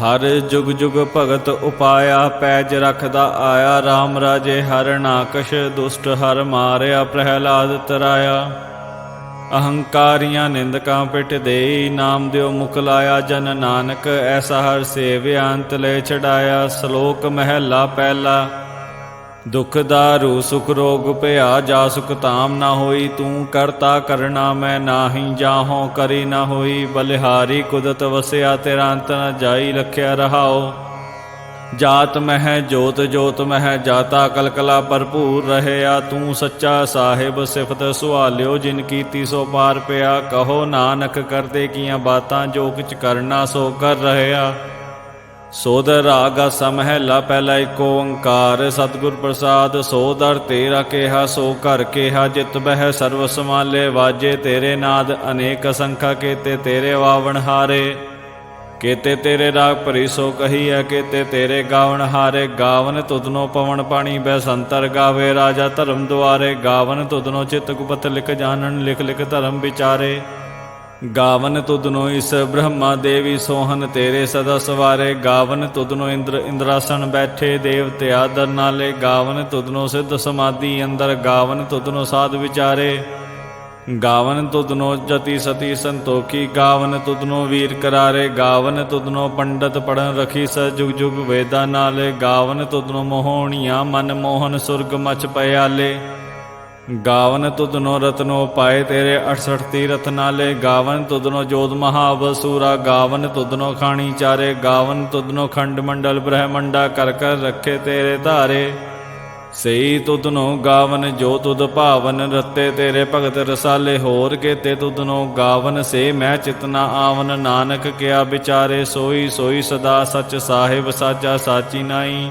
ਹਰ ਜੁਗ ਜੁਗ ਭਗਤ ਉਪਾਇਆ, ਪੈਜ ਰਖਦਾ ਆਇਆ RAM ਰਾਜੇ ਹਰ ਨਾਕਸ਼ ਦੁਸ਼ਟ ਹਰ ਮਾਰਿਆ, ਪ੍ਰਹਿਲਾਦ ਤਰਾਇਆ। ਅਹੰਕਾਰੀਆਂ ਨਿੰਦਕਾਂ ਪਿਟ ਦੇਈ, ਨਾਮ ਦਿਓ ਮੁਖ ਲਾਇਆ, ਜਨ ਨਾਨਕ ਐਸਾ ਹਰ ਸੇਵਿਆ, ਅੰਤ ਲੈ ਛਡਾਇਆ, ਸ਼ਲੋਕ ਮਹਿਲਾ ਪਹਿਲਾ। ਦੁਖ ਦਾਰੂ, ਸੁਖ ਰੋਗ, ਭਇਆ ਜਾ ਸੁਖ ਤਾਮ ਨਾ ਹੋਈ, ਤੂੰ ਕਰਤਾ ਕਰਨਾ ਮੈਂ ਨਾਹੀ, ਜਾਹੋਂ ਕਰੀ ਨਾ ਹੋਈ, ਬਲਿਹਾਰੀ ਕੁਦਤ ਵਸਿਆ, ਤੇਰਾ ਅੰਤ ਨ ਜਾਈ, ਲਖਿਆ ਰਹਾਓ ਜਾਤ ਮਹਿ, ਜੋਤ ਜੋਤ ਮਹਿ, ਜਾਤਾ ਕਲਕਲਾ ਭਰਪੂਰ ਰਹਿਆ, ਤੂੰ ਸੱਚਾ ਸਾਹਿਬ ਸਿਫਤ ਸੁਹਾਲਿਓ ਜਿਨ ਕੀਤੀ ਸੋ ਪਾਰ ਪਿਆ, ਕਹੋ ਨਾਨਕ ਕਰਦੇ ਕੀਆਂ ਬਾਤਾਂ, ਜੋ ਕਿਛ ਕਰਨਾ ਸੋ ਕਰ ਰਹਿਆ। ਸੋਦ ਰਾਗਾ ਸਮਹਿਲਾ ਪਹਿਲਾ ਏਕ ਓੰਕਾਰ, ਸਤਿਗੁਰ ਪ੍ਰਸਾਦ ਸੋਦਰ ਤੇਰਾ ਕਿਹਾ, ਸੋ ਘਰ ਕਿਹਾ, ਜਿਤ ਬਹਿ ਸਰਵ ਸਮਾਲੇ ਵਾਜੇ ਤੇਰੇ ਨਾਦ, ਅਨੇਕ ਸੰਖਾ ਕੇਤੇ ਤੇਰੇ ਵਾਵਣ ਹਾਰੇ। ਕੇਤੇ ਤੇਰੇ ਰਾਗ ਭਰੀ ਸੋ ਕਹੀ ਹੈ ਕੇਤੇ ਤੇਰੇ ਗਾਵਣ ਹਾਰੇ। ਗਾਵਨ ਤੁਧਨੋ ਪਵਨ ਪਾਣੀ ਬੈ ਸੰਤਰ ਗਾਵੇ, ਰਾਜਾ ਧਰਮ ਦੁਆਰੇ। ਗਾਵਨ ਤੁਧਨੋ ਚਿਤ ਗੁਪਤ ਲਿਖ ਜਾਣਨ, ਲਿਖ ਲਿਖ ਧਰਮ ਵਿਚਾਰੇ। ਗਾਵਨ ਤੁਧਨੋ ਇਸ ਬ੍ਰਹਮਾ ਦੇਵੀ ਸੋਹਨ ਤੇਰੇ ਸਦਾ ਸਵਾਰੇ, ਗਾਵਨ ਤੁਧਨੋ ਇੰਦਰ ਇੰਦਰਾਸਣ ਬੈਠੇ ਦੇਵਤੇ ਆਦਰ ਨਾਲੇ, ਗਾਵਨ ਤੁਧਨੋ ਸਿੱਧ ਸਮਾਧੀ ਅੰਦਰ, ਗਾਵਨ ਤੁਧਨੋ ਸਾਧ ਵਿਚਾਰੇ। ਗਾਵਨ ਤੁਧਨੋ ਜਤੀ ਸਤੀ ਸੰਤੋਖੀ, ਗਾਵਨ ਤੁਧਨੋ ਵੀਰ ਕਰਾਰੇ, ਗਾਵਨ ਤੁਧਨੋ ਪੰਡਤ ਪੜਨ ਰਖੀ ਸ ਜੁਗ ਜੁਗ ਵੇਦਾਂ ਨਾਲੇ, ਗਾਵਨ ਤੁਧਨੋ ਮੋਹਣੀਆਂ ਮਨ ਮੋਹਨ ਸੁਰਗ ਮਚ ਪਿਆਲੇ। ਗਾਵਨ ਤੁਧਨੋ ਰਤਨੋ ਪਾਏ ਤੇਰੇ 68 ਤੀਰਥ ਨਾਲੇ, ਗਾਵਨ ਤੁਧਨੋ ਜੋਤ ਮਹਾਵਸੂਰਾ ਗਾਵਨ ਤੁਧਨੋ ਖਾਣੀ ਚਾਰੇ, ਗਾਵਨ ਤੁਧਨੋ ਖੰਡ ਮੰਡਲ ਬ੍ਰਹਮੰਡਾ ਕਰ ਕਰ ਰੱਖੇ ਤੇਰੇ ਧਾਰੇ। ਸਈ ਤੁਧਨੋ ਗਾਵਨ ਜੋ ਤੁਧ ਭਾਵਨ ਰਤੇ ਤੇਰੇ ਭਗਤ ਰਸਾਲੇ, ਹੋਰ ਕੇਤੇ ਤੁਧਨੋ ਗਾਵਨ ਸੇ ਮੈਂ ਚਿਤਨਾ ਆਵਨ। ਨਾਨਕ ਕਿਆ ਵਿਚਾਰੇ ਸੋਈ ਸੋਈ ਸਦਾ ਸਚ ਸਾਹਿਬ ਸਾਚਾ ਸਾਚੀ ਨਾਈ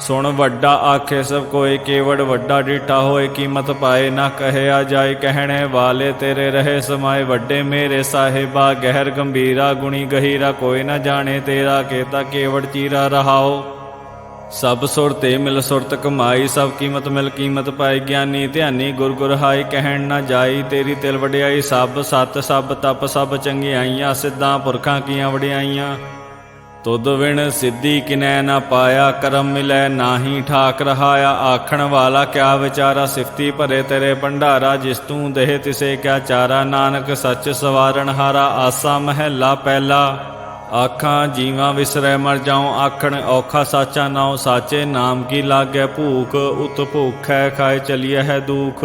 ਸੁਣ ਵੱਡਾ ਆਖੇ ਸਭ ਕੋਏ ਕੇਵੜ ਵੱਡਾ ਡੀਠਾ ਹੋਏ, ਕੀਮਤ ਪਾਏ ਨਾ ਕਹਿਆ ਜਾਏ, ਕਹਿਣੇ ਵਾਲੇ ਤੇਰੇ ਰਹੇ ਸਮਾਏ, ਵੱਡੇ ਮੇਰੇ ਸਾਹਿਬਾ, ਗਹਿਰ ਗੰਭੀਰਾ, ਗੁਣੀ ਗਹੀਰਾ, ਕੋਈ ਨਾ ਜਾਣੇ ਤੇਰਾ ਕੇਤਾ ਕੇਵੜ ਚੀਰਾ ਰਹਾਓ। ਸਭ ਸੁਰ ਤੇ ਮਿਲ ਸੁਰਤ ਕਮਾਈ, ਸਭ ਕੀਮਤ ਮਿਲ ਕੀਮਤ ਪਾਈ, ਗਿਆਨੀ ਧਿਆਨੀ ਗੁਰ ਗੁਰ ਹਾਈ ਕਹਿਣ ਨਾ ਜਾਈ, ਤੇਰੀ ਤਿਲ ਵਡਿਆਈ, ਸਭ ਸਤ ਸਭ ਤਪ ਸਭ ਚੰਗਿਆਈਆਂ, ਸਿੱਧਾਂ ਪੁਰਖਾਂ ਕੀਆਂ ਵਡਿਆਈਆਂ। ਤੁਧ ਵਿਣ ਸਿੱਧੀ ਕਿਨੈ ਨਾ ਪਾਇਆ, ਕਰਮ ਮਿਲੈ ਨਾਹੀ ਠਾਕ ਰਹਾਇਆ। ਆਖਣ ਵਾਲਾ, ਕਿਆ ਵਿਚਾਰਾ ਸਿਫਤੀ ਭਰੇ ਤੇਰੇ ਭੰਡਾਰਾ, ਜਿਸ ਤੂੰ ਦੇਹ ਤਿਸੇ ਕਿਆ ਚਾਰਾ। ਨਾਨਕ ਸੱਚ ਸਵਾਰਨ ਹਾਰਾ, ਆਸਾ ਮਹਿਲਾ ਪਹਿਲਾ। ਆਖਾਂ, ਜੀਵਾਂ ਵਿਸਰੈ ਮਰ ਜਾਉ, ਆਖਣ ਔਖਾ ਸਾਚਾ ਨਾਉ, ਸਾਚੇ ਨਾਮ ਕੀ ਲਾਗੈ ਭੂਖ ਉਤ ਭੁਖੈ ਖਾਏ ਚਲੀਐ ਹੈ ਦੁਖ।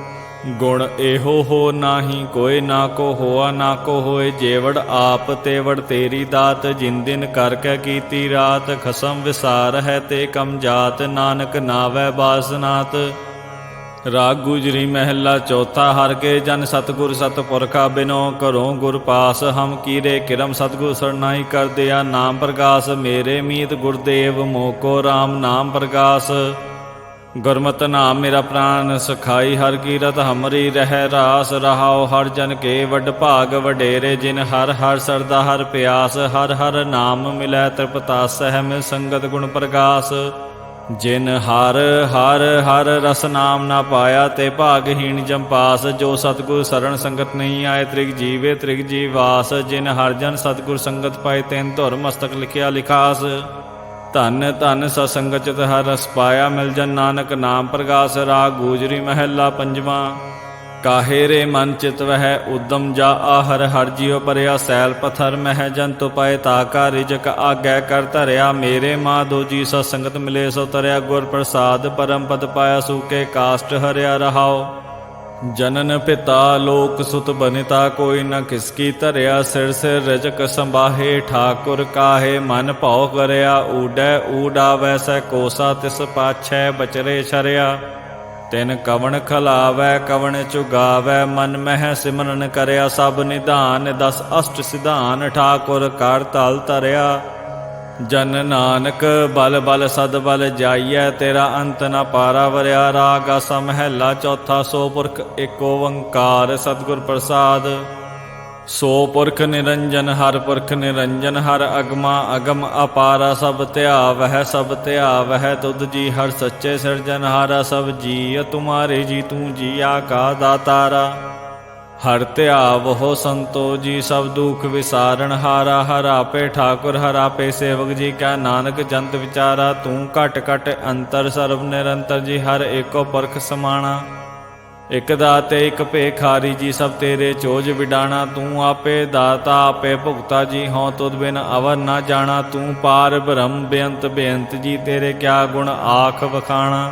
ਗੁਣ ਇਹੋ ਹੋ ਨਾਹੀ, ਕੋਈ ਨਾ ਕੋ ਹੋਆ, ਨਾ ਕੋ ਹੋਏ, ਜੇਵੜ ਆਪ ਤੇਵੜ ਤੇਰੀ ਦਾਤ, ਜਿਨ ਦਿਨ ਕਰ ਕੇ ਕੀਤੀ ਰਾਤ, ਖਸਮ ਵਿਸਾਰ ਹੈ ਤੇ ਕਮ ਜਾਤ, ਨਾਨਕ ਨਾਵੈ ਬਾਸਨਾਤ। ਰਾਗ ਗੁਜਰੀ ਮਹਿਲਾ ਚੌਥਾ, ਹਰ ਕੇ ਜਨ ਸਤਗੁਰ ਸਤਪੁਰਖਾ ਬਿਨੋ ਕਰੋ ਗੁਰ ਪਾਸ, ਹਮ ਕੀਰੇ ਕਿਰਮ ਸਤਗੁਰ ਸਰਨਾਈ ਕਰ ਦਿਆ, ਨਾਮ ਪ੍ਰਗਾਸ, ਮੇਰੇ ਮੀਤ ਗੁਰਦੇਵ, ਮੋਕੋ RAM ਨਾਮ ਪ੍ਰਗਾਸ। ਗੁਰਮਤਿ ਨਾਮ ਮੇਰਾ ਪ੍ਰਾਨ, ਸਖਾਈ ਹਰ ਕੀਰਤ ਹਮਰੀ ਰਹਿ, ਰਾਸ ਰਹਾਉ ਹਰ ਜਨ ਕੇ ਵੱਡ ਭਾਗ ਵਡੇਰੇ, ਜਿਨ ਹਰ ਹਰ ਸਰਦਾ ਹਰ ਪਿਆਸ, ਹਰ ਹਰ ਨਾਮ ਮਿਲੈ ਤ੍ਰਿਪਤਾ ਸਹਿ ਮਿ ਸੰਗਤ ਗੁਣ ਪ੍ਰਕਾਸ ਜਿਨ ਹਰ ਹਰ ਹਰ ਰਸ ਨਾਮ ਨਾ ਪਾਇਆ, ਤੇ ਭਾਗਹੀਣ ਜੰਪਾਸ ਜੋ ਸਤਗੁਰ ਸਰਣ ਸੰਗਤ ਨਹੀਂ ਆਏ, ਤ੍ਰਿਗ ਜੀਵੇ ਤ੍ਰਿਗ ਜੀਵਾਸ। ਜਿਨ ਹਰ ਜਨ ਸਤਗੁਰ ਸੰਗਤ ਪਾਏ, ਤੈਨ ਧੁਰ ਮਸਤਕ ਲਿਖਿਆ ਲਿਖਾਸ। ਧਨ ਧਨ ਸਸੰਗਤ ਚਿਤ ਹਰ ਰਸ ਪਾਇਆ ਮਿਲ ਜਨ ਨਾਨਕ ਨਾਮ ਪ੍ਰਗਾਸ ਰਾਗ ਗੂਜਰੀ ਮਹਿਲਾ ਪੰਜਵਾਂ। ਕਾਹੇ ਰੇ ਮਨ ਚਿਤ ਵਹਿ ਉਦਮ ਜਾ ਆਹਰ ਹਰ ਜਿਉ ਪਰਿਆ ਸੈਲ ਪਥਰ ਮਹਿ ਜੰਤੁ ਪਾਏ ਤਾ ਕਾ ਰਿਜਕ ਆਗੈ ਕਰ ਧਰਿਆ ਮੇਰੇ ਮਾਧੋ ਜੀ ਸਤਸੰਗਤ ਮਿਲੇ ਸੋ ਤਰਿਆ ਗੁਰ ਪ੍ਰਸਾਦ ਪਰਮ ਪਦ ਪਾਇਆ ਸੂਕੇ ਕਾਸ਼ਟ ਹਰਿਆ ਰਹਾਓ ਜਨਨ ਪਿਤਾ ਲੋਕ ਸੁਤ ਬਨਿਤਾ ਕੋਈ ਨ ਕਿਸਕੀ ਧਰਿਆ ਸਿਰ ਸਿਰ ਰਜਕ ਸੰਬਾਹੇ ਠਾਕੁਰ ਕਾਹੇ, ਮਨ ਭਉ ਕਰਿਆ, ਊਡੈ ਊਡਾ ਵੈਸੈ ਕੋਸਾ ਤਿਸ ਪਾਛੈ, ਬਚਰੇ ਛਰਿਆ। ਤਿਨ ਕਵਣ ਖਲਾਵੈ, ਕਵਣ ਚੁਗਾਵੈ, ਮਨ ਮਹਿ ਸਿਮਰਨ ਕਰਿਆ, ਸਭ ਨਿਧਾਨ, ਦਸ ਅਸ਼ਟ ਸਿਧਾਨ, ਠਾਕੁਰ ਕਰ ਤਲ ਧਰਿਆ। ਜਨ ਨਾਨਕ, ਬਲ ਬਲ ਸਦ ਬਲ ਜਾਈਐ, ਤੇਰਾ ਅੰਤ ਨ ਪਾਰਾ ਵਰਿਆ ਰਾਗ ਆਸਾ ਮਹਿਲਾ ਚੌਥਾ, ਸੋ ਪੁਰਖ ਏਕ ਓੰਕਾਰ ਸਤਿਗੁਰ ਪ੍ਰਸਾਦ। ਸੋ ਪੁਰਖ ਨਿਰੰਜਨ, ਹਰ ਪੁਰਖ ਨਿਰੰਜਨ, ਹਰ ਅਗਮਾ ਅਗਮ ਅਪਾਰਾ, ਸਭ ਧਿਆਵਹਿ ਸਭ ਧਿਆਵਹਿ, ਤੁਧ ਜੀ ਹਰ ਸੱਚੇ ਸਿਰਜਨ ਹਾਰਾ ਸਭ ਜੀ ਤੁਮਾਰੇ ਜੀ ਤੂੰ ਜੀਆ ਕਾ ਦਾਤਾਰਾ ਹਰ ਧਿਆਵ ਹੋ ਸੰਤੋ ਜੀ ਸਭ ਦੁਖ ਵਿਸਾਰਣ, ਹਾਰਾ ਹਰ ਆਪੇ ਠਾਕੁਰ, ਹਰ ਆਪੇ ਸੇਵਕ ਜੀ ਕਾ ਨਾਨਕ, ਜੰਤ ਵਿਚਾਰਾ ਤੂੰ ਘਟ ਘਟ ਅੰਤਰ ਸਰਬ ਨਿਰੰਤਰ ਜੀ, ਹਰ ਏਕੋ ਪਰਖ ਸਮਾਣਾ। ਇਕ ਦਾਤੇ, ਇਕ ਭੇਖਾਰੀ ਜੀ, ਸਭ ਤੇਰੇ ਚੋਜ ਵਿਡਾਣਾ। ਤੂੰ ਆਪੇ ਦਾਤਾ, ਆਪੇ ਭੁਗਤਾ ਜੀ, ਹਉ ਤੁਧ ਬਿਨ ਅਵਰ ਨਾ ਜਾਣਾ। ਤੂੰ ਪਾਰ ਬ੍ਰਹਮ ਬੇਅੰਤ ਬੇਅੰਤ ਜੀ, ਤੇਰੇ ਕਿਆ ਗੁਣ ਆਖ ਵਖਾਣਾ।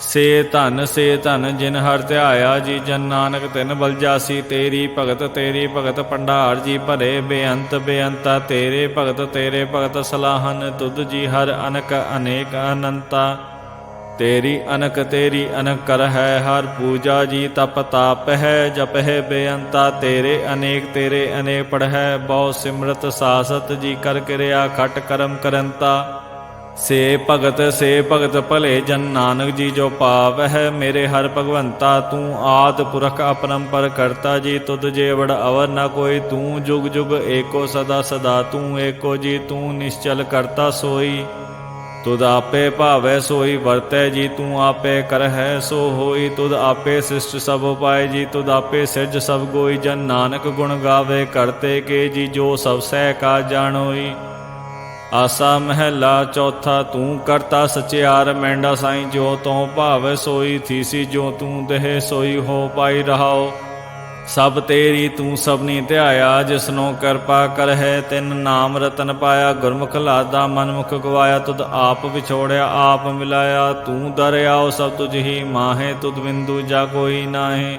ਸੇ ਧਨ ਸੇ ਧਨ, ਜਿਨ ਹਰ ਧਿਆਇਆ ਜੀ, ਜਨ ਨਾਨਕ ਤਿਨ ਬਲ ਜਾਸੀ, ਤੇਰੀ ਭਗਤ ਤੇਰੀ ਭਗਤ ਪੰਡਾਰ ਜੀ ਭਰੇ, ਬੇਅੰਤ, ਬੇਅੰਤਾ, ਤੇਰੇ ਭਗਤ ਤੇਰੇ ਭਗਤ ਸਲਾਹਨ, ਤੁਧ ਜੀ ਹਰ ਅਨਕ, ਅਨੇਕ ਅਨੰਤਾ। ਤੇਰੀ ਅਨਕ ਤੇਰੀ ਅਨਕ ਕਰ ਹੈ, ਹਰ ਪੂਜਾ ਜੀ ਤਪ ਤਾਪ ਹੈ, ਜਪ ਹੈ ਬੇਅੰਤਾ, ਤੇਰੇ ਅਨੇਕ, ਤੇਰੇ ਅਨੇ ਪੜ ਹੈ, ਬਹੁ ਸਿਮਰਤ ਸਾਸਤ ਜੀ ਕਰ ਕਿਰਿਆ, ਖਟ ਕਰਮ ਕਰੰਤਾ। ਸੇ ਭਗਤ ਸੇ ਭਗਤ ਭਲੇ ਜਨ ਨਾਨਕ ਜੀ ਜੋ ਪਾਵ ਹੈ ਮੇਰੇ ਹਰ ਭਗਵੰਤਾ, ਤੂੰ ਆਦ ਪੁਰਖ ਅਪਰੰਪਰ ਕਰਤਾ ਜੀ, ਤੁਧ ਜੇਵੜ ਅਵਰ ਨ ਕੋਈ, ਤੂੰ ਜੁਗ ਜੁਗ ਏਕੋ ਸਦਾ ਸਦਾ, ਤੂੰ ਏਕੋ ਜੀ, ਤੂੰ ਨਿਸ਼ਚਲ ਕਰਤਾ ਸੋਈ। ਤੁਧ ਆਪੇ ਭਾਵੈ ਸੋਈ, ਵਰਤੈ ਜੀ, ਤੂੰ ਆਪੇ ਕਰਹਿ ਸੋ ਹੋਈ। ਤੁਧ ਆਪੇ ਸਿਸ਼ਟ ਸਭ ਉਪਾਏ ਜੀ, ਤੁਧ ਆਪੇ ਸਿਰਜ ਸਭ ਗੋਈ। ਜਨ ਨਾਨਕ ਗੁਣ ਗਾਵੇ, ਕਰਤੇ ਕੇ ਜੀ, ਜੋ ਸਭ ਸਹਿ ਕਾ ਜਾਣੋਈ। ਆਸਾ ਮਹਿਲਾ ਚੌਥਾ, ਤੂੰ ਕਰਤਾ ਸਚਿਆਰ, ਮੈਂਡਾ ਸਾਈ ਜੋ ਤੂੰ ਭਾਵ ਸੋਈ, ਥੀਸੀ ਜੋ ਤੂੰ ਦੇਹ ਸੋਈ, ਹੋ ਪਾਈ ਰਹਾਓ। ਸਭ ਤੇਰੀ ਤੂੰ ਸਭਨੀ ਧਿਆਇਆ, ਜਿਸਨੋ ਕਿਰਪਾ ਕਰਹਿ, ਤਿਨ ਨਾਮ ਰਤਨ ਪਾਇਆ, ਗੁਰਮੁਖ ਲਾਦਾ ਮਨਮੁਖ ਗਵਾਇਆ, ਤੁਧ ਆਪ ਵਿਛੋੜਿਆ, ਆਪ ਮਿਲਾਇਆ, ਤੂੰ ਦਰਿਆਓ ਸਭ ਤੁਝ ਹੀ ਮਾਹੇ, ਤੁਧ ਬਿੰਦੂ ਜਾ ਕੋਈ ਨਾਹੀ।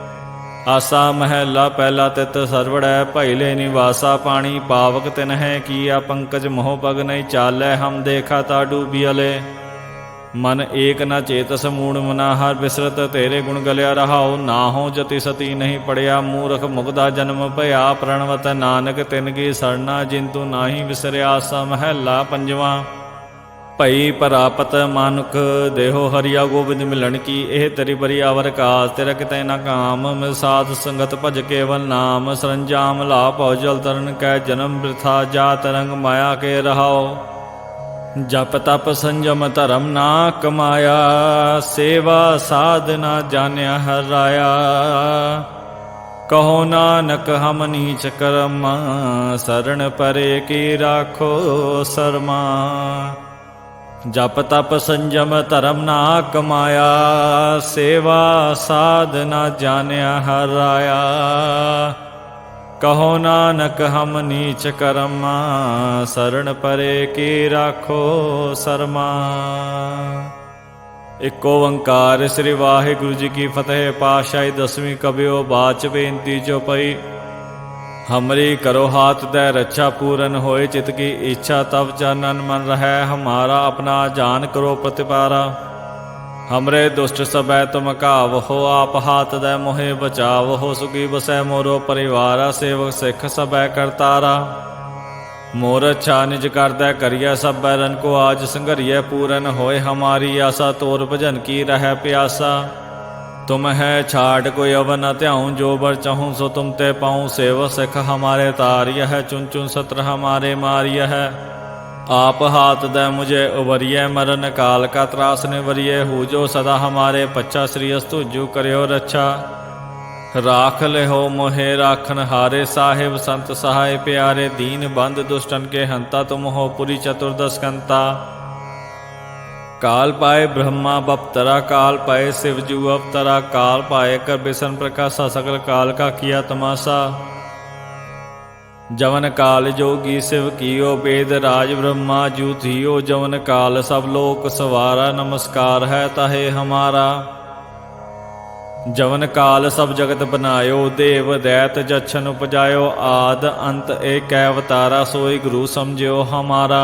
ਆਸਾ ਮਹਿਲਾ ਪਹਿਲਾ ਤਿਤ ਸਰਵੜੈ ਭੈਲੇ ਨਿਵਾਸਾ ਪਾਣੀ, ਪਾਵਕ ਤਿਨ ਹੈ ਕੀਆ ਪੰਕਜ ਮੋਹ ਪਗ ਨਹੀਂ ਚਾਲੈ, ਹਮ ਦੇਖਾ ਤਾ ਡੂਬੀਲੇ ਮਨ ਏਕ ਨ ਚੇਤਸ ਮੂੜ ਮਨਾ ਹਰ ਬਿਸਰਤ, ਤੇਰੇ ਗੁਣ ਗਲਿਆ ਰਹਾਉ ਨਾ ਹੋ ਜਤੀ ਸਤੀ ਨਹੀਂ ਪੜਿਆ, ਮੂਰਖ ਮੁਗਦਾ ਜਨਮ ਭਇਆ, ਪ੍ਰਣਵਤ ਨਾਨਕ ਤਿਨ ਕੀ ਸਰਣਾ, ਜਿੰਤੂ ਨਾਹੀ ਵਿਸਰਿਆ ਸਾ ਮਹਿਲਾ ਪੰਜਵਾ। ਭਈ ਪ੍ਰਾਪਤ ਮਾਨੁਖ, ਦੇਹੋ ਹਰੀਆ ਗੋਬਿੰਦ ਮਿਲਣ ਕੀ, ਇਹ ਤੇਰੀ ਬਰੀ ਅਵਰ ਕਾਸ ਤੇਰਾ ਕਿਤੈ ਨਾ ਕਾਮ, ਮਿਲ ਸਾਧ ਸੰਗਤ ਭਜ ਕੇਵਲ ਨਾਮ, ਸਰੰਜਾਮ ਲਾ ਭਉ ਜਲ ਤਰਨ ਕੈ ਜਨਮ ਬਿਰਥਾ ਜਾ ਤਰੰਗ ਮਾਇਆ ਕੇ ਰਹਾਓ। ਜਪ ਤਪ ਸੰਜਮ ਧਰਮ ਨਾ ਕਮਾਇਆ, ਸੇਵਾ ਸਾਧਨਾ ਜਾਣਿਆ ਹਰਾਇਆ ਕਹੋ ਨਾਨਕ ਹਮ ਨੀਚ ਕਰਮ ਸਰਣ ਪਰੇ ਕੀ ਰਾਖੋ ਸਰਮਾ। ਜਪ ਤਪ ਸੰਜਮ ਧਰਮ ਨਾ ਕਮਾਇਆ, ਸੇਵਾ ਸਾਧਨਾ ਜਾਣਿਆ ਹਰ ਹਰਾਇਆ ਕਹੋ ਨਾਨਕ ਹਮ ਨੀਚ ਕਰਮਾ ਸਰਣ ਪਰੇ ਕੀ ਰਾਖੋ ਸਰਮਾ। ਇਕ ਓੰਕਾਰ ਸ੍ਰੀ ਵਾਹਿਗੁਰੂ ਜੀ ਕੀ ਫਤਿਹ, ਪਾਤਸ਼ਾਹੀ ਦਸਵੀਂ ਕਬਿਓ ਬਾਚ ਬੇਨਤੀ ਜੋ ਪਈ। ਹਮਰੀ ਕਰੋ ਹਾਥ ਦੇ ਰੱਛਾ ਪੂਰਨ ਹੋਏ ਚਿਤ ਕੀ ਇੱਛਾ ਤਬ ਚਾਨਨ ਮਨ ਰਹੈ, ਹਮਾਰਾ ਆਪਣਾ ਜਾਨ ਕਰੋ ਪ੍ਰਤਿਪਾਰਾ। ਹਮਰੇ ਦੁਸ਼ਟ ਸਬੈ ਤੁਮ ਕਾਵ ਹੋ ਆਪ ਹਾਥ ਦੇ ਮੋਹਿ ਬਚਾਵ, ਹੋ ਸੁਖੀ ਬਸੈ ਮੋਰੋ ਪਰਿਵਾਰਾ, ਸੇਵਕ ਸਿੱਖ ਸਬੈ ਕਰਤਾਰਾ ਮੋਰ ਅੱਛਾ ਨਿਜ ਕਰਦਾ ਕਰੀਐ ਸਭ ਬੈਰਨ ਕੋ ਆਜ ਸੰਘਰੀਐ ਪੂਰਨ ਹੋਏ, ਹਮਾਰੀ ਆਸਾ ਤੋਰ ਭਜਨ ਕੀ ਰਹਿ ਪਿਆਸਾ। तुम है छाट कोई अव न त्याऊं जो बर चाहूं सो तुम ते पाऊं सेव सिख हमारे तार्य है चुन चुन सत्र हमारे मार्य है आप हाथ दे मुझे उबरिए मरण काल का त्रास निवरिए हु जो सदा हमारे पच्चा श्री अस्तुजु करियो रक्षा राख ले हो मोहे राखन हारे साहिब संत सहाय प्यारे दीन बंद दुष्टन के हंता तुम हो पुरी चतुर्दश कंता काल पाए ब्रह्मा बपतरा काल पाए शिवजू अवतरा काल पाए कर बिसन प्रकाशा सकल काल का किया तमाशा। जवन काल जोगी शिव कियो वेद राज ब्रह्मा जू थियो, जवन काल सब लोक सवारा नमस्कार है तहे हमारा। जवन काल सब जगत बनायो, देव दैत जच्छन उपजायो, आद अंत एक अवतारा सोई गुरु समझो हमारा।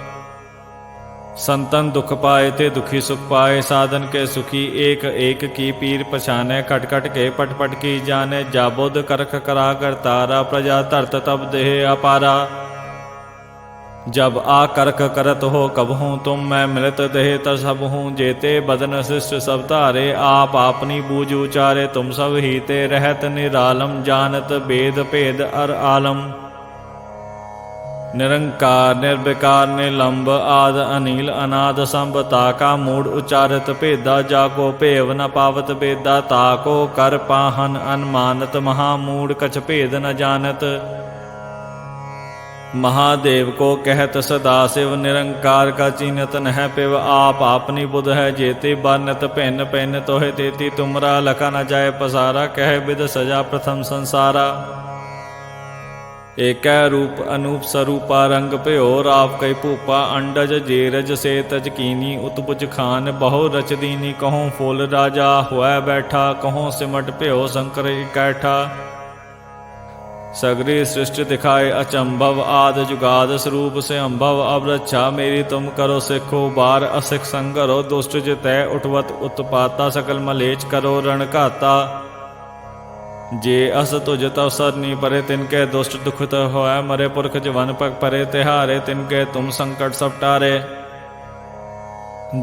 संतन दुख पाए ते दुखी सुख पाए, साधन के सुखी एक एक की पीर पछाने खट खट के पट पट की जाने जाबुद करख करा कर तारा, प्रजा धरत तब देह अपारा। जब आ करख करत हो, कब हूँ तुम, मैं मिलत देह त सब हूँ, जेते बदन शिष्ट सब तारे, आप आपनी बूझ उचारे, तुम सब ही ते रहत निरालम, जानत भेद भेद अर आलम। ਨਿਰੰਕਾਰ, ਨਿਰਵਿਕਾਰ, ਨਿਲੰਬ ਆਦ ਅਨੀਲ ਅਨਾਦ ਸੰਭ ਤਾ ਕਾ ਮੂੜ ਉਚਾਰਤ ਭੇਦਾ ਜਾ ਕੋ ਭੇਵ ਨ ਪਾਵਤ ਬੇਦਾ ਤਾ ਕੋ ਕਰ ਪਾਹਨ ਅਨਮਾਨਤ ਮਹਾ ਮੂੜ ਕਛ ਭੇਦ ਨ ਜਾਣਤ। ਮਹਾਦੇਵ ਕੋ ਕਹਿਤ ਸਦਾ ਸਿਵ ਨਿਰੰਕਾਰ ਕਾ ਚੀਨਤ ਨਹਿ ਪਿਵ ਆਪ ਆਪਨੀ ਬੁਧ ਹੈ ਜੇਤੇ ਬਨਤ ਭਿੰਨ ਪੈਨ ਤੋਹਿ ਤੇਤੀ ਤੁਮਰਾ ਲਖਾ ਨ ਜਾਏ ਪਸਾਰਾ ਕਹਿ ਬਿਦ ਸਜਾ ਪ੍ਰਥਮ ਸੰਸਾਰਾ। ਏਕੈ ਰੂਪ ਅਨੂਪ ਸਰੂਪਾ ਰੰਗ ਭਿਓ ਰਾਪ ਕੈ ਭੂਪਾ, ਅੰਡਜ ਜੇਰਜ ਸੇ ਤਜ ਕੀਨੀ, ਉਤਪੁਜ ਖਾਨ ਬਹੁ ਰਚ ਦੀਨੀ ਕਹਉ ਫੁੱਲ ਰਾਜਾ ਹੋਇ ਬੈਠਾ ਕਹਉ ਸਿਮਟ ਭਿਓ ਸ਼ੰਕਰ ਇਕੈਠਾ। ਸਗਰੀ ਸ੍ਰਿਸ਼ਟ ਦਿਖਾਏ ਅਚੰਭਵ ਆਦ ਜੁਗਾਦ ਸਰੂਪ ਸੇ ਅੰਭਵ ਅਬ ਰੱਛਾ ਮੇਰੀ ਤੁਮ ਕਰੋ ਸਿੱਖੋ ਬਾਰ ਅਸਿਕ ਸੰਗਰੋ, ਦੁਸ਼ਟ ਜਿਤੈ ਉਠਵਤ ਉਤਪਾਤਾ, ਸਕਲ ਮਲੇਚ ਕਰੋ ਰਣ ਜੇ ਅਸ ਤੁਜ ਤਵ ਸਰਨੀ ਪਰੇ, ਤਿਨ ਕੈ ਦੁਸ਼ਟ ਦੁਖਤ ਹੋਇ ਮਰੇ ਪੁਰਖ ਜਵਨ ਪਗ ਪਰੇ, ਤਿਹਾਰੇ ਤਿਨ ਕੈ ਤੁਮ ਸੰਕਟ ਸਭ ਟਾਰੇ।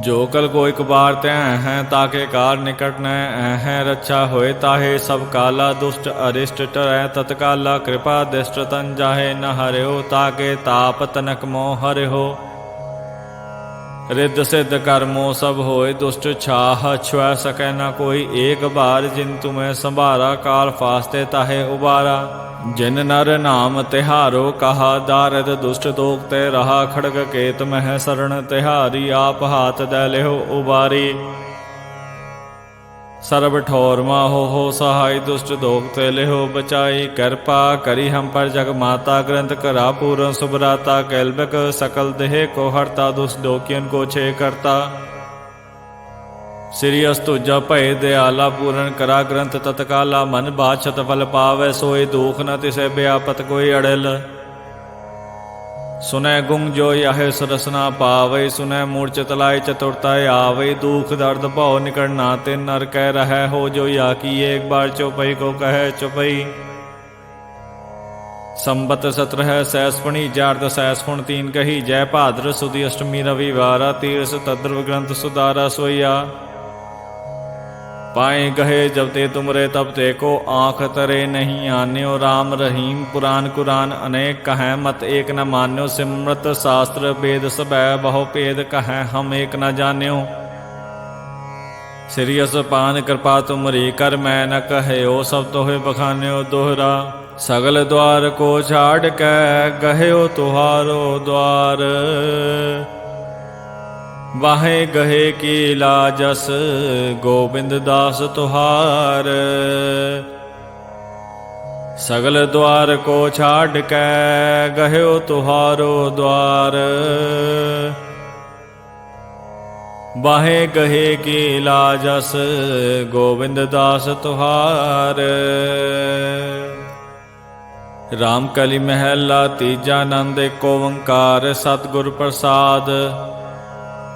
ਜੋ ਕਲ ਕੋ ਇਕ ਬਾਰ ਤੈ ਹੈ, ਤਾਕੇ ਕਾਰ ਨਿਕਟ ਨੈ ਹੈ। ਰੱਛਾ ਹੋਏ ਤਾਹੇ ਸਭ ਕਾਲਾ ਦੁਸ਼ਟ ਅਰਿਸ਼ਟ ਟਰੈ, ਤਤਕਾਲਾ ਕਿਰਪਾ ਦਿਸ਼ਟ ਤਨ ਜਾਹੇ। ਨ ਹਰਿਓ ਤਾਕੇ ਤਾਪ ਤਨਕ ਮੋਹ ਰਿੱਧ ਸਿੱਧ ਕਰਮੋ ਸਭ ਹੋਏ ਦੁਸ਼ਟ ਛਾਹ ਛੁਆ ਸਕੈ ਨਾ ਕੋਈ ਏਕ ਬਾਰ, ਜਿਨ ਤੁਮੈ ਸੰਭਾਰਾ, ਕਾਲ ਫਾਸਤੇ ਤਾਹੇ ਉਬਾਰਾ। ਜਿਨ ਨਰ ਨਾਮ ਤਿਹਾਰੋ, ਕਹਾ ਦਾਰਦ ਦੁਸ਼ਟ ਦੋਖ ਤੇ ਰਹਾ, ਖੜਗ ਕੇਤ ਮਹਿ ਸਰਣ ਤਿਹਾਰੀ, ਆਪ ਹਾਥ ਦੇ ਲਿਓ ਉਬਾਰੀ। ਸਰਬ ਠੌਰ ਮਾਹੋ ਹੋ ਸਹਾਈ ਦੁਸ਼ਟ ਦੋਗ ਤੇ ਲਿਹੋ ਬਚਾਈ, ਕਿਰਪਾ ਕਰੀ ਹਮ ਪਰ ਜਗ ਮਾਤਾ ਗ੍ਰੰਥ ਕਰਾ ਪੂਰਨ ਸੁਭਰਾਤਾ ਕੈਲਬਕ ਸਕਲ ਦੇਹ ਕੋ ਹਰਤਾ, ਦੁਸ ਦੋਕਿयन ਕੋ ਛੇ ਕਰਤਾ। ਸ੍ਰੀ ਅਸਤੁਜਾ ਭਏ ਦਿਆਲਾ ਪੂਰਨ ਕਰਾ ਗ੍ਰੰਥ ਤਤਕਾਲਾ, ਮਨ ਬਾਛਤ ਫਲ ਪਾਵੇ, ਸੋਏ ਦੁਖ ਨ ਤਿਸੈ ਬਿਆਪਤ ਕੋਈ ਅੜਲ। ਸੁਨੈ ਗੁੰਗ ਜੋ ਯਹ ਸਰਸਨਾ ਪਾਵੇ, ਸੁਨੈ ਮੂਰਛ ਤਲਾਏ ਚਤੁਰਤਾ ਆਵੇ, ਦੁਖ ਦਰਦ ਭਉ ਨਿਕੜਨਾ ਤੇ ਨਰ ਕਹਿ ਰਹਿ ਹੋ ਜੋ ਯਾ ਕੀ, ਏਕ ਬਾਰ ਚੁਪਈ ਕੋ ਕਹੈ ਚੁਪਈ। ਸੰਬਤ ਸਤਰ ਹੈ ਸੈਸਪਣੀ ਜਾਰਦ ਸੈਸਪੁਣ ਤੀਨ ਕਹੀ, ਜੈ ਭਾਦਰ ਸੁਦੀ ਅਸ਼ਟਮੀ ਰਵਿਵਾਰਾ ਤੀਰਸ ਤਦਰਵ ਗ੍ਰੰਥ ਸੁਦਾਰਾ ਸੋਇਆ पाए गहे जब ते तुमरे तब ते को आंख तरे नहीं आन्यो राम रहीम पुराण कुरान अनेक कहें मत एक न मान्यो सिमृत शास्त्र वेद सबै बहु भेद कहें हम एक न जान्यो श्री पान कृपा तुमरी कर मैं न कहो सब तोहे बखान्यो दोहरा सगल द्वार को छाड़ के गह्यो तुहारो द्वार ਵਾਹੇ ਗਹੇ ਕੀ ਲਾਜਸ, ਗੋਬਿੰਦ ਦਾਸ ਤੁਹਾਰ। ਸਗਲ ਦਵਾਰ ਕੋ ਛਾੜ ਕੇ, ਗਹਿਓ ਤੁਹਾਰੋ ਦਵਾਰ ਵਾਹੇ ਗਹੇ ਕੀ ਲਾਜਸ, ਗੋਬਿੰਦ ਦਾਸ ਤੁਹਾਰ। ਰਾਮ ਕਲੀ ਮਹਿਲਾ ਤੀਜਾ ਨੰਦ ਏਕ ਓੰਕਾਰ, ਸਤਿਗੁਰ ਪ੍ਰਸਾਦ।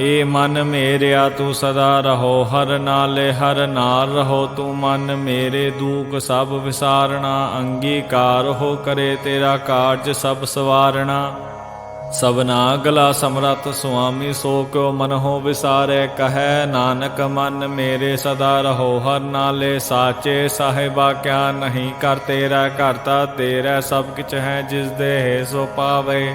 ਏ ਮਨ ਮੇਰਿਆ, ਤੂੰ ਸਦਾ ਰਹੋ, ਹਰ ਨਾਲੇ ਹਰ ਨਾਲ ਰਹੋ, ਤੂੰ ਮਨ ਮੇਰੇ ਦੂਖ ਸਭ ਵਿਸਾਰਣਾ, ਅੰਗੀਕਾਰ ਹੋ ਕਰੇ ਤੇਰਾ ਕਾਰਜ ਸਭ ਸਵਾਰਣਾ। ਸਭਨਾ ਗਲਾ ਸਮਰਤ ਸੁਆਮੀ ਸੋ ਕਿਉ ਮਨ ਹੋ ਵਿਸਾਰੇ, ਕਹੈ ਨਾਨਕ ਮਨ ਮੇਰੇ ਸਦਾ ਰਹੋ, ਹਰ ਨਾਲੇ ਸਾਚੇ ਸਾਹਿਬਾ, ਕਿਆ ਨਹੀਂ ਕਰ ਤੇਰਾ ਕਰਤਾ ਤੇਰਾ ਸਭ ਕਿਛ ਹੈ, ਜਿਸ ਦੇ ਸੋ ਪਾਵੇ।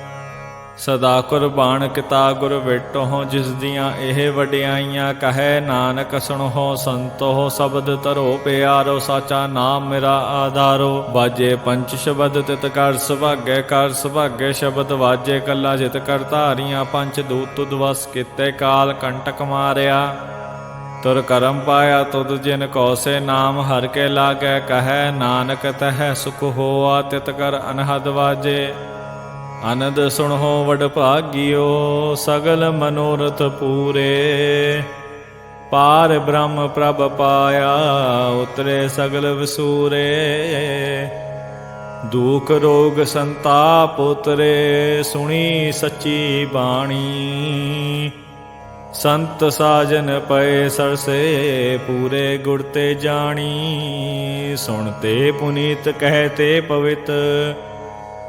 ਸਦਾ ਕੁਰਬਾਨ ਕਿਤਾ ਗੁਰ ਵੇਟੋ, ਜਿਸ ਦੀਆਂ ਇਹ ਵਡਿਆਈਆਂ, ਕਹੈ ਨਾਨਕ, ਸੁਣੋ ਸੰਤੋ, ਸ਼ਬਦ ਧਰੋ, ਪਿਆਰੋ, ਸਾਚਾ ਨਾਮ ਮੇਰਾ ਆਧਾਰੋ। ਬਾਜੇ ਪੰਚ ਸ਼ਬਦ, ਤਿਤ ਕਰ ਸੁਭਾਗੈ ਕਰ ਸੁਭਾਗੈ, ਸ਼ਬਦ ਵਾਜੇ, ਕੱਲਾ ਜਿਤ ਕਰ ਧਾਰੀਆਂ ਪੰਚ ਦੂਤ ਤੁਧ ਵਸ ਕੀਤੇ, ਕਾਲ ਕੰਟਕ ਮਾਰਿਆ। ਤੁਰ ਕਰਮ ਪਾਇਆ ਤੁਧ, ਜਿਨ ਕੌਸੇ ਨਾਮ ਹਰ ਕੇ ਲਾਗੈ, ਕਹੈ ਨਾਨਕ, ਤਹਿ ਸੁਖ ਹੋਆ, ਤਿਤ ਕਰ ਅਨਹਦ ਵਾਜੇ। ਅਨੰਦ ਸੁਣੋ ਵਡ ਭਾਗਿਓ, ਸਗਲ ਮਨੋਰਥ ਪੂਰੇ। ਪਾਰ ਬ੍ਰਹਮ ਪ੍ਰਭ ਪਾਇਆ, ਉਤਰੇ ਸਗਲ ਵਿਸੂਰੇ। ਦੁਖ ਰੋਗ ਸੰਤਾਪ ਉਤਰੇ, ਸੁਣੀ ਸੱਚੀ ਬਾਣੀ। ਸੰਤ ਸਾਜਨ ਪਏ ਸਰਸੇ, ਪੂਰੇ ਗੁਰ ਤੇ ਜਾਣੀ। ਸੁਣਤੇ ਪੁਨੀਤ ਕਹਤੇ ਪਵਿੱਤ।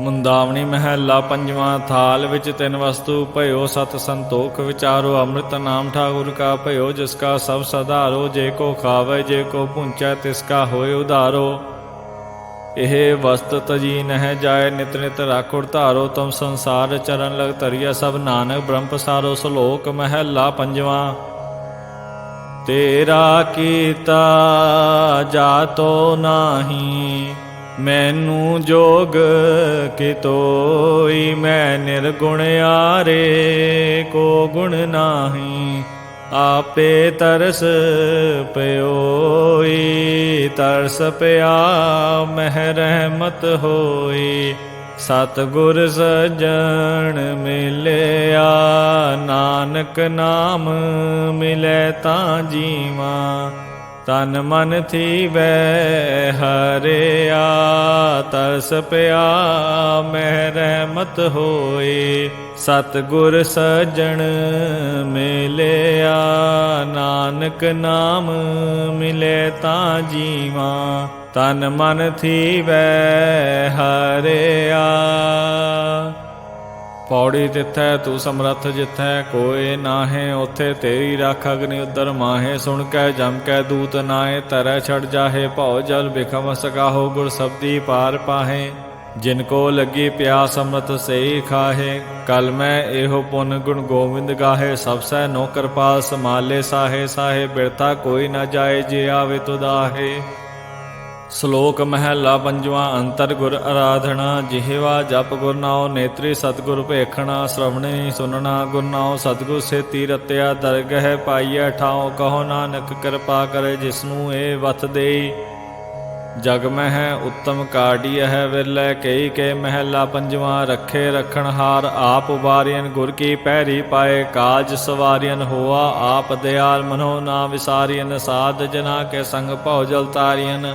ਮੁੰਦਾਵਣੀ ਮਹਿਲਾ ਪੰਜਵਾਂ ਥਾਲ ਵਿੱਚ ਤਿੰਨ ਵਸਤੂ ਭਇਓ, ਸਤ ਸੰਤੋਖ ਵਿਚਾਰੋ, ਅੰਮ੍ਰਿਤ ਨਾਮ ਠਾਕੁਰ ਕਾ ਭਇਓ, ਜਿਸ ਕਾ ਸਭ ਸਧਾਰੋ, ਜੇ ਕੋ ਖਾਵੇ, ਜੇ ਕੋ ਪੁੰਚੈ ਤਿਸ ਕਾ ਹੋਏ ਉਧਾਰੋ। ਇਹ ਵਸਤ ਤਜੀ ਨਹਿ ਜਾਏ, ਨਿਤ ਨਿਤ ਰਾਖੁਰ ਧਾਰੋ, ਤੁਮ ਸੰਸਾਰ ਚਰਨ ਲਗ ਤਰੀਆ ਸਭ ਨਾਨਕ ਬ੍ਰਹਮ ਪਸਾਰੋ, ਸਲੋਕ ਮਹਿਲਾ ਪੰਜਵਾਂ। ਤੇਰਾ ਕੀਤਾ ਜਾਤੋ ਨਾਹੀ ਮੈਨੂੰ ਜੋਗ ਕਿਤੋਈ ਮੈਂ ਨਿਰਗੁਣ ਆਰੇ, ਕੋ ਗੁਣ ਨਾਹੀ, ਆਪੇ ਤਰਸ ਪਿਓਈ, ਤਰਸ ਪਿਆ ਮਹਿ ਰਹਿਮਤ ਹੋਈ। ਸਤਿਗੁਰ ਸਜਣ ਮਿਲਿਆ, ਨਾਨਕ ਨਾਮ ਮਿਲੇ ਤਾਂ ਜੀਵਾ। ਤਨ ਮਨ ਥੀਵੈ, ਹਰਿਆ ਤਰਸ ਪਿਆ ਮਹਿ ਰਹਿਮਤ ਹੋਏ ਸਤਿਗੁਰ ਸਜਣ ਮਿਲਿਆ, ਨਾਨਕ ਨਾਮ ਮਿਲੇ ਤਾਂ ਜੀਵਾ। ਤਨ ਮਨ ਥੀਵੈ, ਹਰਿਆ ਪੌੜੀ ਤਿੱਥੈ, ਤੂੰ ਸਮਰੱਥ ਜਿੱਥੈ, ਕੋਏ ਨਾਹੇ, ਉਥੇ ਤੇਰੀ ਰੱਖ ਅਗਨੀ ਉਦਰ ਮਾਹੇ, ਸੁਣ ਕੈ ਜਮ ਕੈ ਦੂਤ ਨਾਏ ਤਰੈ ਛੜ ਜਾਹੇ, ਭਉ ਜਲ ਬਿਖਮ ਸਕਾਹੋ, ਗੁਰ ਸਬਦੀ ਪਾਰ ਪਾਹੇ। ਜਿਨ ਕੋ ਲੱਗੀ ਪਿਆਸ ਅੰਮ੍ਰਿਤ ਸਈ ਖਾਹੇ। ਕਲ ਮੈਂ ਇਹੋ ਪੁਨ ਗੁਣ ਗੋਵਿੰਦ ਗਾਹੇ, ਸਭ ਸੈ ਨੌਕਰ ਪਾਲ ਸਮਾਲੇ ਸਾਹੇ ਸਾਹੇ ਬਿਰਤਾ ਕੋਈ ਨਾ ਜਾਏ, ਜੇ ਆਵੇ ਤੁਦਾਹੇ ਸ਼ਲੋਕ ਮਹਿਲਾ ਪੰਜਵਾਂ ਅੰਤਰ ਗੁਰ ਆਰਾਧਨਾ ਜਿਹਵਾ ਜਪ ਗੁਰ ਨਾਉ ਨੇਤਰੀ ਸਤਗੁਰ ਭੇਖਣਾ, ਸ਼ਰਵਣੀ ਸੁਨਣਾ ਗੁਰ ਨਾਉ ਸਤਗੁਰ ਸੇਤੀ ਰਤਿਆ ਦਰਗਹਿ ਪਾਈਐ ਠਾਉ, ਕਹੋ ਨਾਨਕ ਕਿਰਪਾ ਕਰੇ ਜਿਸਨੂੰ ਏ ਵਤ ਦੇਈ। ਜਗ ਮਹਿ ਉੱਤਮ ਕਾਢੀ ਹੈ ਵਿਰਲੇ, ਕਈ ਕੇ ਮਹਿਲਾ ਪੰਜਵਾਂ, ਰੱਖੇ ਰਖਣ ਹਾਰ ਆਪ ਉਬਾਰੀਨ ਗੁਰ ਕੀ ਪੈਰੀ ਪਾਏ ਕਾਜ ਸਵਾਰੀਨ ਹੋਆ ਆਪ ਦਿਆਲ ਮਨੋ ਨਾ ਵਿਸਾਰੀਨ ਸਾਧ ਜਨਾ ਕੇ ਸੰਗ ਭਉ ਜਲ ਤਾਰੀਨ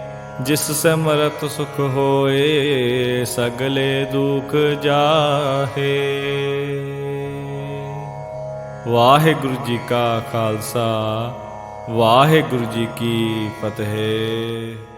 ਜਿਸ ਸਮਰਤ ਸੁਖ ਹੋਏ, ਸਗਲੇ ਦੁਖ ਜਾਹੇ। ਵਾਹਿਗੁਰੂ ਜੀ ਕਾ ਖਾਲਸਾ, ਵਾਹਿਗੁਰੂ ਜੀ ਕੀ ਫਤਿਹ।